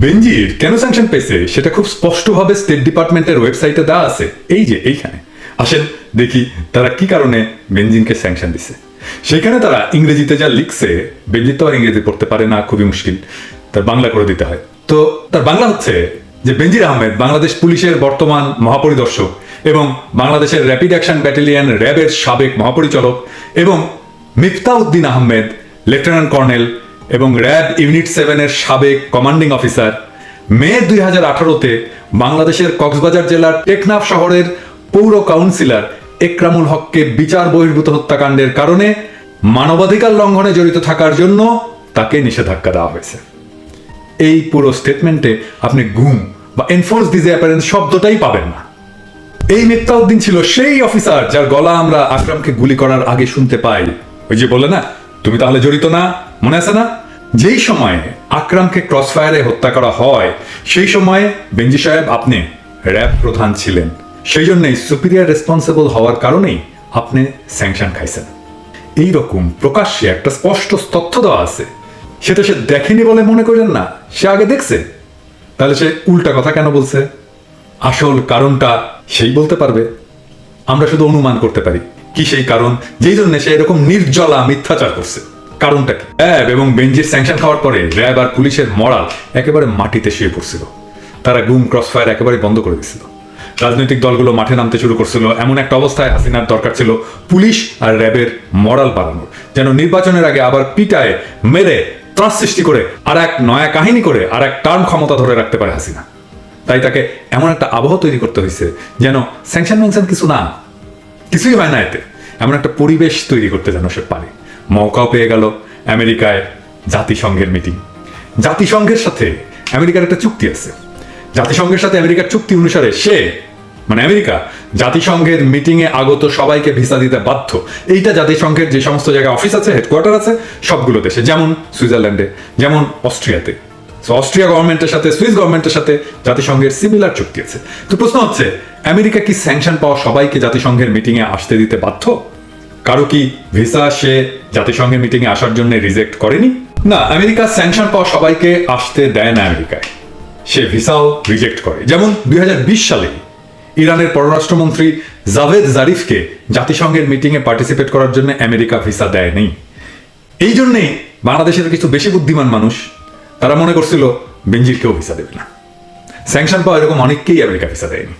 বেনজির কেন স্যাংশন পেয়েছে? সেটা খুব স্পষ্টভাবে স্টেট ডিপার্টমেন্টের ওয়েবসাইটে দেওয়া আছে। এই যে, এইখানে। আসেন, দেখি তারা কি কারণে বেনজিনকে স্যাংশন দিছে। সেখানে তারা ইংরেজিতে যা লিখছে বেনজির তো আর ইংরেজি পড়তে পারে না, খুবই মুশকিল। তার বাংলা করে দিতে হয়। তো তার বাংলা হচ্ছে যে বেনজির আহমেদ বাংলাদেশ পুলিশের বর্তমান মহাপরিদর্শক এবং বাংলাদেশের র্যাপিড অ্যাকশন ব্যাটালিয়ন র্যাবের সাবেক মহাপরিচালক এবং মিফতাউদ্দিন আহমেদ লেফটেন্যান্ট কর্নেল এবং র্যাব ইউনিট সেভেনের সাবেক কমান্ডিং অফিসার মে দুই হাজার আঠারোতে বাংলাদেশের কক্সবাজার জেলার টেকনাফ শহরের পৌর কাউন্সিলর একরামুল হককে বিচার বহির্ভূত হত্যাকাণ্ডের কারণে মানবাধিকার লঙ্ঘনে জড়িত থাকার জন্য তাকে নিষেধাজ্ঞা দেওয়া হয়েছে। এই পুরো স্টেটমেন্টে আপনি গুম বা এনফোর্স ডিসঅ্যাপারেন্স শব্দটাই পাবেন না। এই মিথ্যাউদ্দিন ছিল সেই অফিসার যার গলা আমরা আকরামকে গুলি করার আগে শুনতে পাই। ওই যে বলে না, তুমি তাহলে জড়িত না? মনে আছে না? যেই সময়ে আকরামকে ক্রসফায়ারে হত্যা করা হয়, সেই সময়ে বেঞ্জি সাহেব আপনি র্যাব প্রধান ছিলেন। সেই জন্যই সুপিরিয়ার রেসপন্সিবল হওয়ার কারণেই আপনি স্যাংশন খাইছেন। এই রকম প্রকাশ্যে একটা স্পষ্ট তথ্য দেওয়া আছে। সেটা সে দেখেনি বলে মনে করেন না, সে আগে দেখছে। তাহলে সে উল্টা কথা কেন বলছে? আসল কারণটা সেই বলতে পারবে। আমরা শুধু অনুমান করতে পারি। কি সেই কারণ? যেই জন্য সে এরকম নির্জলা মিথ্যাচার করছে। কারণটা কি? র্যাব এবং বেঞ্জির স্যাংশন খাওয়ার পরে র্যাব আর পুলিশের মরাল একেবারে মাটিতে শুয়ে পড়ছিল। তারা গুম, ক্রসফায়ার একেবারে বন্ধ করে দিছিল। রাজনৈতিক দলগুলো মাঠে নামতে শুরু করছিল। এমন একটা অবস্থায় হাসিনার দরকার ছিল পুলিশ আর র্যাবের মরাল বাড়ানোর। যেন নির্বাচনের আগে আবার পিটায়, মেরে, ত্রাস সৃষ্টি করে, আর এক নয়া কাহিনী করে, আর এক টার্ম ক্ষমতা ধরে রাখতে পারে হাসিনা। তাই তাকে এমন একটা আবহ তৈরি করতে হয়েছে যেন স্যাংশন ম্যাংশন কিছু না, কিছুই হয় না এতে। এমন একটা পরিবেশ তৈরি করতে যেন সে পারে। মৌকাও পেয়ে গেল আমেরিকায় জাতিসংঘের মিটিং। জাতিসংঘের সাথে আমেরিকার একটা চুক্তি আছে। জাতিসংঘের সাথে আমেরিকার চুক্তি অনুসারে সে মানে আমেরিকা জাতিসংঘের মিটিং এ আগত সবাইকে ভিসা দিতে বাধ্য। এইটা জাতিসংঘের যে সমস্ত জায়গায় অফিস আছে হেডকোয়ার্টার আছে সবগুলো দেশে। যেমন সুইজারল্যান্ডে যেমন অস্ট্রিয়াতে। So, অস্ট্রিয়া গভর্নমেন্টের সাথে সুইস গভর্নমেন্টের সাথে জাতিসংঘের সিমিলার চুক্তি আছে। তো প্রশ্ন হচ্ছে আমেরিকা কি স্যাংশন পাওয়া সবাইকে জাতিসংঘের মিটিং এ আসতে দিতে বাধ্য? কারও কি ভিসা সে জাতিসংঘের মিটিং এ আসার জন্য রিজেক্ট করেনি? না আমেরিকা স্যাংশন পাওয়া সবাইকে আসতে দেয় না আমেরিকায়। সে ভিসাও রিজেক্ট করে। যেমন দুই হাজার বিশ সালে ইরানের পররাষ্ট্রমন্ত্রী জাভেদ জারিফকে জাতিসংঘের মিটিংয়ে পার্টিসিপেট করার জন্য আমেরিকা ভিসা দেয়নি। এই জন্যে বাংলাদেশের কিছু বেশি বুদ্ধিমান মানুষ, তারা মনে করছিল বেঞ্জিরকেও ভিসা দেবে না। স্যাংশন পাওয়া এরকম অনেককেই আমেরিকা ভিসা দেয়নি।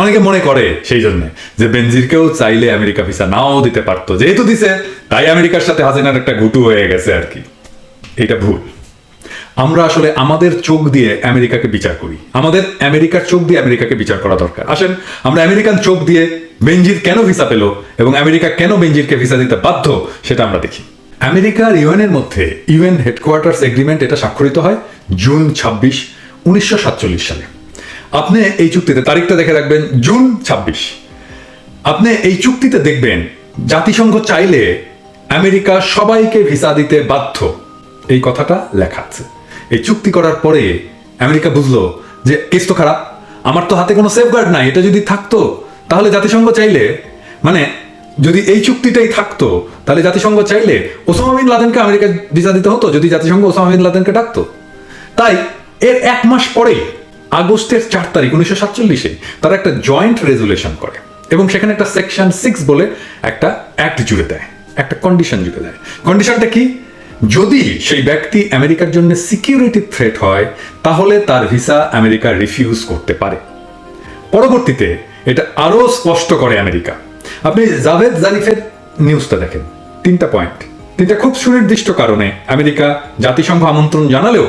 অনেকে মনে করে সেই জন্য যে বেনজিরকেও চাইলে আমেরিকা ভিসা নাও দিতে পারতো। যেহেতু দিছে, তাই আমেরিকার সাথে হাসিনার একটা ঘুটু হয়ে গেছে আর কি। এটা ভুল। আমরা আসলে আমাদের চোখ দিয়ে আমেরিকাকে বিচার করি। আমাদের আমেরিকার চোখ দিয়ে আমেরিকাকে বিচার করা দরকার। আসেন, আমরা আমেরিকান চোখ দিয়ে বেঞ্জির কেন ভিসা পেল এবং আমেরিকা কেন বেঞ্জিরকে ভিসা দিতে বাধ্য, সেটা আমরা দেখি। আমেরিকার ইউএন এর মধ্যে ইউএন হেডকোয়ার্টার্স এগ্রিমেন্ট এটা স্বাক্ষরিত হয় জুন ছাব্বিশ, উনিশশো সালে। আপনি এই চুক্তিতে তারিখটা দেখে রাখবেন জুন ছাব্বিশ। আপনি এই চুক্তিতে দেখবেন জাতিসংঘ চাইলে আমেরিকা সবাইকে ভিসা দিতে বাধ্য। এই কথাটা লেখা আছে। এই চুক্তি করার পরে আমেরিকা বুঝলো যে কেস তো খারাপ, আমার তো হাতে কোনো সেফগার্ড নাই, এটা যদি থাকতো, তাহলে জাতিসংঘ চাইলে মানে যদি এই চুক্তিটাই থাকতো, তাহলে জাতিসংঘ চাইলে ওসামা বিন লাদেনকে আমেরিকা ভিসা দিতে হতো, যদি জাতিসংঘ ওসামা বিন লাদেনকে ডাকতো। তাই এর এক মাস পরে আগস্টের চার তারিখ, উনিশশো সাতচল্লিশে তারা একটা জয়েন্ট রেজুলেশন করে এবং সেখানে একটা সেকশন সিক্স বলে একটা অ্যাক্ট জুড়ে দেয়, একটা কন্ডিশন জুড়ে দেয়। কন্ডিশনটা কি? যদি সেই ব্যক্তি আমেরিকার জন্য সিকিউরিটি থ্রেট হয়, তাহলে তার ভিসা আমেরিকা রিফিউজ করতে পারে। পরবর্তীতে এটা আরও স্পষ্ট করে আমেরিকা। আপনি জাভেদ জারিফের নিউজটা দেখেন, তিনটা পয়েন্ট তিনটা খুব সুনির্দিষ্ট কারণে আমেরিকা জাতিসংঘ আমন্ত্রণ জানালেও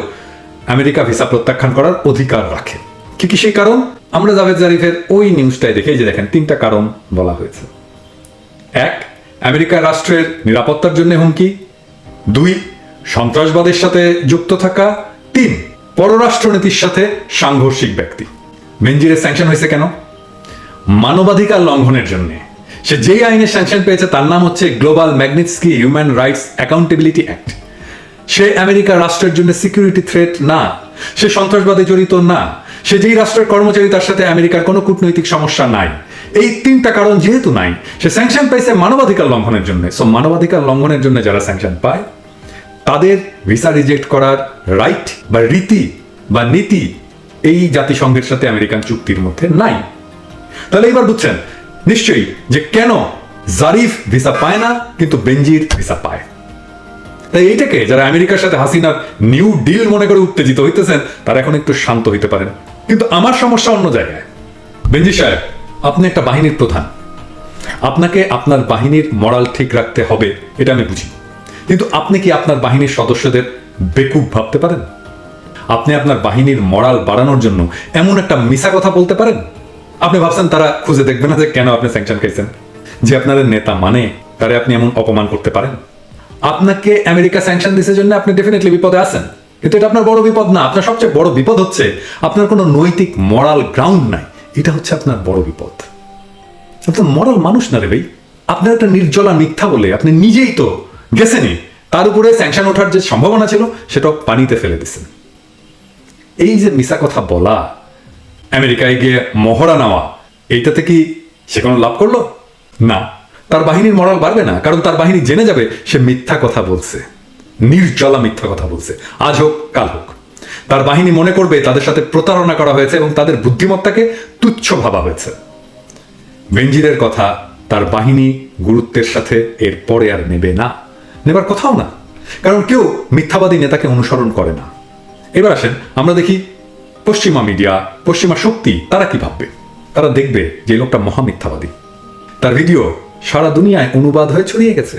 আমেরিকা ভিসা প্রত্যাখ্যান করার অধিকার রাখে। কি কি সেই কারণ? আমরা জাভেদ জারিফের ওই নিউজটাই দেখে যে দেখেন, তিনটা কারণ বলা হয়েছে। এক, আমেরিকা রাষ্ট্রের নিরাপত্তার জন্য হুমকি। দুই, সন্ত্রাসবাদের সাথে যুক্ত থাকা। তিন, পররাষ্ট্রনীতির সাথে সাংঘর্ষিক ব্যক্তি। বেঞ্জিরের স্যাংশন হয়েছে কেন? মানবাধিকার লঙ্ঘনের জন্যে। সে যেই আইনে স্যাংশন পেয়েছে, তার নাম হচ্ছে global Magnitsky human rights accountability act সে আমেরিকা রাষ্ট্রের জন্য সিকিউরিটি থ্রেট না। সে সন্ত্রাসবাদে জড়িত না। সে যেই রাষ্ট্রের কর্মচারী, তার সাথে আমেরিকার কোনো কূটনৈতিক সমস্যা নাই। এই তিনটা কারণ যেহেতু নাই, সে স্যাংশন পাইছে মানবাধিকার লঙ্ঘনের জন্য। সো মানবাধিকার লঙ্ঘনের জন্য যারা স্যাংশন পায়, তাদের ভিসা রিজেক্ট করার রাইট বা রীতি বা নীতি এই জাতিসংঘের সাথে আমেরিকান চুক্তির মধ্যে নাই। তাহলে এবার বুঝছেন, নিশ্চয়ই যে কেন জারিফ ভিসা পায় না, কিন্তু বেনজির ভিসা পায়। তাই এইটাকে যারা আমেরিকার সাথে হাসিনার নিউ ডিল মনে করে উত্তেজিত হইতেছেন, তারা এখন একটু শান্ত হইতে পারেন। কিন্তু আমার সমস্যা অন্য জায়গায়। বেনজির সাহেব, আপনি একটা বাহিনীর প্রধান। আপনাকে আপনার বাহিনীর মরাল ঠিক রাখতে হবে, এটা আমি বুঝি। কিন্তু আপনি কি আপনার বাহিনীর সদস্যদের বেকুব ভাবতে পারেন? আপনি আপনার বাহিনীর মরাল বাড়ানোর জন্য এমন একটা মিশা কথা বলতে পারেন? আপনি ভাবছেন তারা খুঁজে দেখবে না যে কেন আপনি স্যাংশন খাইছেন? যে আপনার নেতা মানে তারে আপনি এমন অপমান করতে পারেন? আপনাকে আমেরিকা স্যাংশন দিছে জন্য আপনি ডেফিনেটলি বিপদে আছেন। কিন্তু এটা আপনার বড় বিপদ না, আপনার সবচেয়ে বড় বিপদ হচ্ছে আপনার কোনো নৈতিক মরাল গ্রাউন্ড নাই। এটা হচ্ছে আপনার বড় বিপদ। আপনি মরাল মানুষ না রে ভাই। আপনার একটা নির্জলা মিথ্যা বলে আপনি নিজেই তো গেছেনই। তার উপরে স্যাংশন ওঠার যে সম্ভাবনা ছিল সেটাও পানিতে ফেলে দিচ্ছেন এই যে মিশা কথা বলা, আমেরিকায় গিয়ে মহড়া নেওয়া, এইটাতে কি সে কোনো লাভ করল? না। তার বাহিনীর মরাল বাড়বে না, কারণ তার বাহিনী জেনে যাবে সে মিথ্যা কথা বলছে। নির্জলা মিথ্যা কথা বলছে। আজ হোক, কাল হোক। তার বাহিনী মনে করবে তাদের সাথে প্রতারণা করা হয়েছে এবং তাদের বুদ্ধিমত্তাকে তুচ্ছ ভাবা হয়েছে। বেঞ্জিরের কথা তার বাহিনী গুরুত্বের সাথে এর পরে আর নেবে না। নেবার কথাও না। কারণ কেউ মিথ্যাবাদী নেতাকে অনুসরণ করে না। এবার আসেন, আমরা দেখি পশ্চিমা মিডিয়া, পশ্চিমা শক্তি, তারা কি ভাববে? তারা দেখবে যে লোকটা মহা মিথ্যাবাদী। তার ভিডিও সারা দুনিয়ায় অনুবাদ হয়ে ছড়িয়ে গেছে।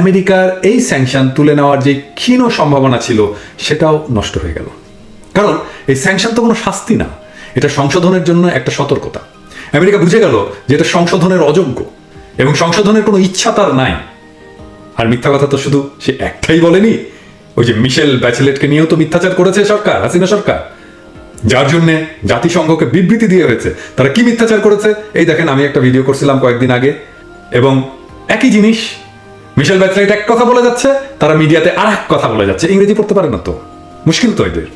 আমেরিকার এই স্যাংশন তুলে নেওয়ার যে ক্ষীণ সম্ভাবনা ছিল, সেটাও নষ্ট হয়ে গেল। কারণ এই স্যাংশন তো কোনো শাস্তি না, এটা সংশোধনের জন্য একটা সতর্কতা। আমেরিকা বুঝে গেল যে এটা সংশোধনের অযোগ্য, এবং সংশোধনের কোনো ইচ্ছা তার নাই। আর মিথ্যা কথা তো শুধু সে একটাই বলেনি, ওই যে মিশেল ব্যাচেলেটকে নিয়েও তো মিথ্যাচার করেছে সরকার, হাসিনা সরকার। যার জন্য জাতিসংঘকে বিবৃতি দিয়ে হয়েছে, তারা কি মিথ্যাচার করেছে? এই দেখেন, আমি একটা ভিডিও করছিলাম কয়েকদিন আগে এবং একই জিনিস, মিশেল ব্যাচলেট এক কথা বলে যাচ্ছে, তারা মিডিয়াতে আর এক কথা বলে যাচ্ছে। ইংরেজি পড়তে পারে না তো? মুশকিল তো এদের।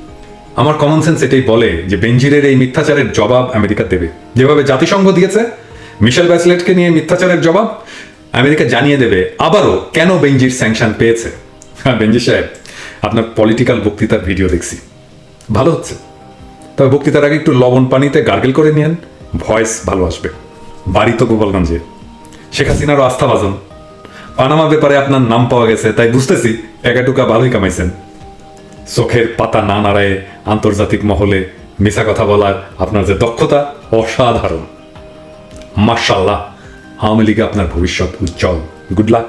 আমার কমন সেন্স এটাই বলে যে বেঞ্জিরের এই মিথ্যাচারের জবাব আমেরিকা দেবে। যেভাবে জাতিসংঘ দিয়েছে, মিশেল ব্যাচলেটকে নিয়ে মিথ্যাচারের জবাব আমেরিকা জানিয়ে দেবে। আবারও কেন বেঞ্জির স্যাংশন পেয়েছে? হ্যাঁ বেঞ্জির সাহেব, আপনার পলিটিক্যাল বক্তৃতার ভিডিও দেখছি। ভালো হচ্ছে। তবে বক্তৃতার আগে একটু লবণ পানিতে গার্গেল করে নিয়েন। ভয়েস ভালো আসবে। বাড়ি তো গোপালগঞ্জে শেখ হাসিনারও আস্থা ভাজন পানামা ব্যাপারে আপনার নাম পাওয়া গেছে, তাই বুঝতেছি একাটুকা ভালোই কামাইছেন। চোখের পাতা না নাড়ায় আন্তর্জাতিক মহলে মিশা কথা বলার আপনার যে দক্ষতা, অসাধারণ। মার্শাল্লাহ আওয়ামী লীগে আপনার ভবিষ্যৎ উজ্জ্বল। Good luck.